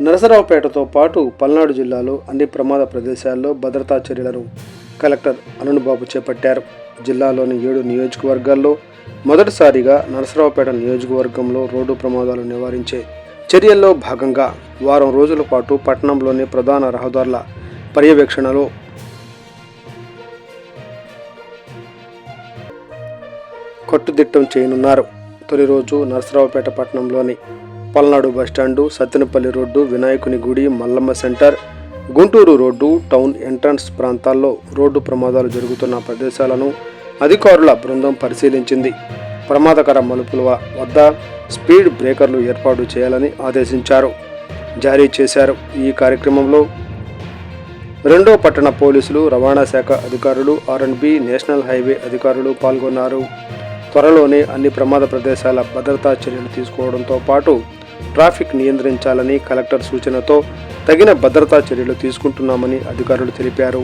నరసరావుపేటతో పాటు పల్నాడు జిల్లాలో అన్ని ప్రమాద ప్రదేశాల్లో భద్రతా చర్యలను కలెక్టర్ అరుణ్బాబు చేపట్టారు. జిల్లాలోని ఏడు నియోజకవర్గాల్లో మొదటిసారిగా నరసరావుపేట నియోజకవర్గంలో రోడ్డు ప్రమాదాలు నివారించే చర్యల్లో భాగంగా వారం రోజుల పాటు పట్టణంలోని ప్రధాన రహదారుల పర్యవేక్షణలో కట్టుదిట్టం చేయనున్నారు. తొలి రోజు నరసరావుపేట పట్టణంలోని పల్నాడు బస్టాండు సత్తెనపల్లి రోడ్డు వినాయకుని గుడి Mallamma centre Guntur road town entrance ప్రాంతాల్లో రోడ్డు ప్రమాదాలు జరుగుతున్న ప్రదేశాలను అధికారుల బృందం పరిశీలించింది. ప్రమాదకర మలుపుల వద్ద స్పీడ్ బ్రేకర్లు ఏర్పాటు చేయాలని ఆదేశించారు. జారీ చేశారు. ఈ కార్యక్రమంలో రెండో పట్టణ పోలీసులు రవాణా శాఖ అధికారులు ఆర్ఎండ్బి నేషనల్ హైవే అధికారులు పాల్గొన్నారు. త్వరలోనే అన్ని ప్రమాద ప్రదేశాల భద్రతా చర్యలు తీసుకోవడంతో పాటు ట్రాఫిక్ నియంత్రించాలని కలెక్టర్ సూచనతో తగిన భద్రతా చర్యలు తీసుకుంటున్నామని అధికారులు తెలిపారు.